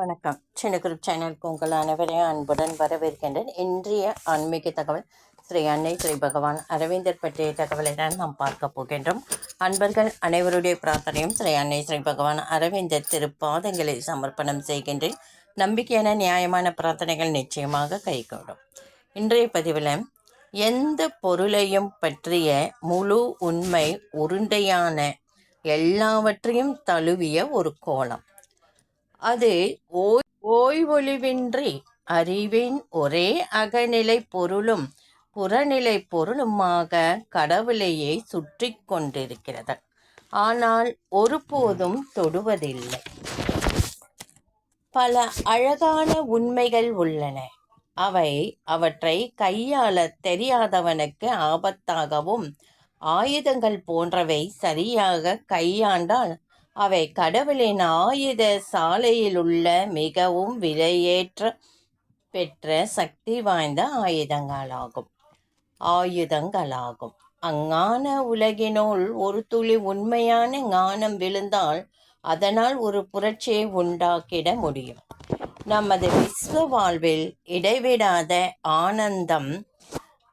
வணக்கம். சின்ன குரூப் சேனலுக்கு உங்கள் அனைவரையும் அன்புடன் வரவேற்கின்றேன். இன்றைய ஆன்மீக தகவல் ஸ்ரீ அன்னை ஸ்ரீ பகவான் அரவிந்தர் பற்றிய தகவலை தான் நாம் பார்க்க போகின்றோம். அன்பர்கள் அனைவருடைய பிரார்த்தனையும் ஸ்ரீ அன்னை ஸ்ரீ பகவான் அரவிந்தர் திருப்பாதங்களை சமர்ப்பணம் செய்கின்றேன். நம்பிக்கையான நியாயமான பிரார்த்தனைகள் நிச்சயமாக கைகூடும். இன்றைய பதிவில் எந்த பொருளையும் பற்றிய முழு உண்மை உருண்டையான எல்லாவற்றையும் தழுவிய ஒரு கோலம். அது ஓய் ஓய்வொழிவின்றி அறிவின் ஒரே அகநிலை பொருளும் புறநிலை பொருளுமாக கடவுளையே சுற்றி கொண்டிருக்கிறது. ஆனால் ஒருபோதும் தொடுவதில்லை. பல அழகான உண்மைகள் உள்ளன. அவை அவற்றை கையாள தெரியாதவனுக்கு ஆபத்தாகவும் ஆயுதங்கள் போன்றவை சரியாக கையாண்டால் அவை கடவுளின் ஆயுத சாலையில் உள்ள மிகவும் விலையேற்ற பெற்ற சக்தி வாய்ந்த ஆயுதங்களாகும். ஆயுதங்களாகும். அங்கான உலகினுள் ஒரு துளி உண்மையான ஞானம் விழுந்தால் அதனால் ஒரு புரட்சியை உண்டாக்கிட முடியும். நமது விஸ்வ வாழ்வில் இடைவிடாத ஆனந்தம்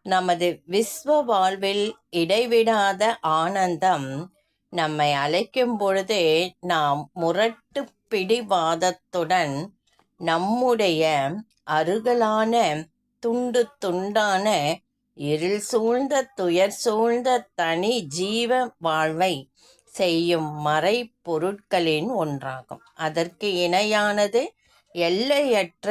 நமது விஸ்வ வாழ்வில் இடைவிடாத ஆனந்தம் நம்மை அழைக்கும் பொழுதே நாம் முரட்டு பிடிவாதத்துடன் நம்முடைய அருகலான துண்டு துண்டான இருள் சூழ்ந்த துயர் சூழ்ந்த தனி ஜீவ வாழ்வை செய்யும் மறை பொருட்களின் ஒன்றாகும். அதற்கு இணையானது எல்லையற்ற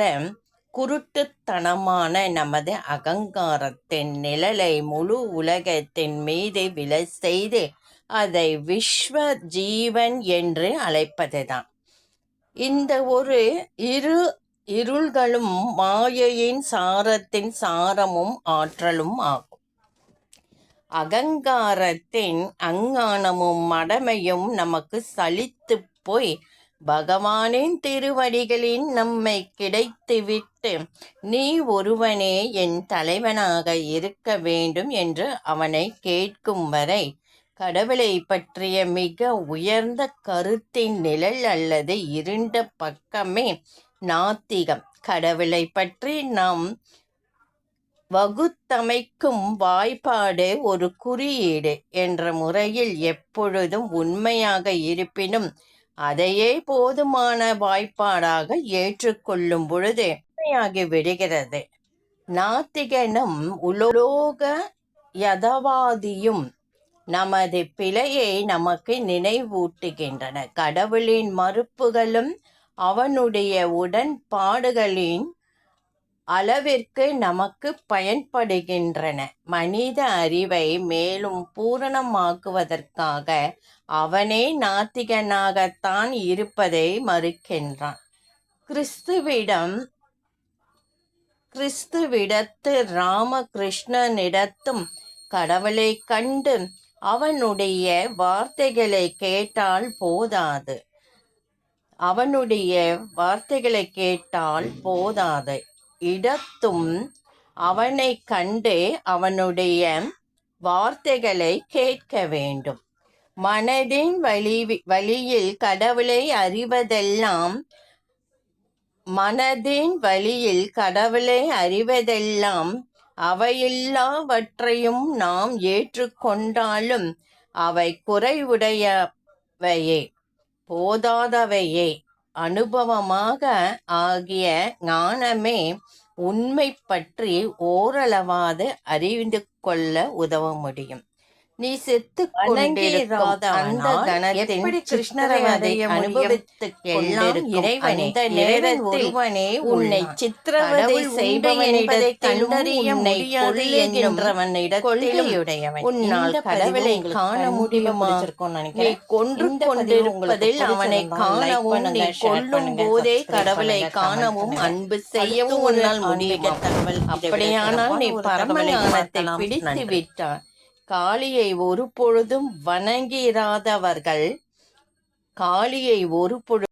குருட்டுத்தனமான நமது அகங்காரத்தின் நிழலை முழு உலகத்தின் மீது விலை செய்து அதை விஸ்வ ஜீவன் என்று அழைப்பதுதான். இந்த ஒரு இரு இருள்களும் மாயையின் சாரத்தின் சாரமும் ஆற்றலும் ஆகும். அகங்காரத்தின் அங்கானமும் மடமையும் நமக்கு சலித்து போய் பகவானின் திருவடிகளின் நம்மை கிடைத்துவிட்டு நீ ஒருவனே என் தலைவனாக இருக்க வேண்டும் என்று அவனை கேட்கும் வரை கடவுளை பற்றிய மிக உயர்ந்த கருத்தின் நிழல் அல்லது இருண்ட பக்கமே நாத்திகம். கடவுளை பற்றி நாம் வகுத்தமைக்கும் வாய்ப்பாடு ஒரு குறியீடு என்ற முறையில் எப்பொழுதும் உண்மையாக இருப்பினும் அதையே போதுமான வாய்ப்பாடாக ஏற்றுக்கொள்ளும் பொழுது உண்மையாகி விடுகிறது. நாத்திகனும் உலோக யதவாதியும் நமது பிழையை நமக்கு நினைவூட்டுகின்றன. கடவுளின் மறுப்புகளும் அவனுடைய உடன்பாடுகளின் அளவிற்கு நமக்கு பயன்படுகின்றன. மனித அறிவை மேலும் பூரணமாக்குவதற்காக அவனே நாத்திகனாகத்தான் இருப்பதை மறுக்கின்றான். கிறிஸ்துவிடம் கிறிஸ்துவிடத்து ராமகிருஷ்ணனிடத்தும் கடவுளை கண்டு அவனுடைய வார்த்தைகளை கேட்டால் போதாது. அவனுடைய வார்த்தைகளை கேட்டால் போதாது. இடத்தும் அவனை கண்டு அவனுடைய வார்த்தைகளை கேட்க வேண்டும். மனதின் வழி வழியில் கடவுளை அறிவதெல்லாம் மனதின் வழியில் கடவுளை அறிவதெல்லாம் அவையெல்லாவற்றையும் நாம் ஏற்றுக்கொண்டாலும் அவை குறைவுடையவையே. போதாதவையே. அனுபவமாக ஆகிய ஞானமே உண்மை பற்றி ஓரளவாது அறிந்து கொள்ள உதவ முடியும். நீ செத்து அந்த கணத்தின் கிருஷ்ணரை அனுபவித்து இறைவனே ஒருவனே உன்னை சித்திரவதை செய்பவனிடத்தை கண்டறிய முடியாது என்கின்றவனிடத்திலுடையவன் உன்னால் கடவுளை காண முடியுமா? நீ கொன்று கொண்டிருப்பதில் அவனை காணவும் நீ போதே கடவுளை காணவும் அன்பு செய்யவும் உன்னால் முடியும்? அப்படியானால் நீ பரமஞானத்தை பிடித்து விட்டார் காளியை ஒரு பொழுதும் வணங்கிராதவர்கள். காளியை ஒரு பொழுதும்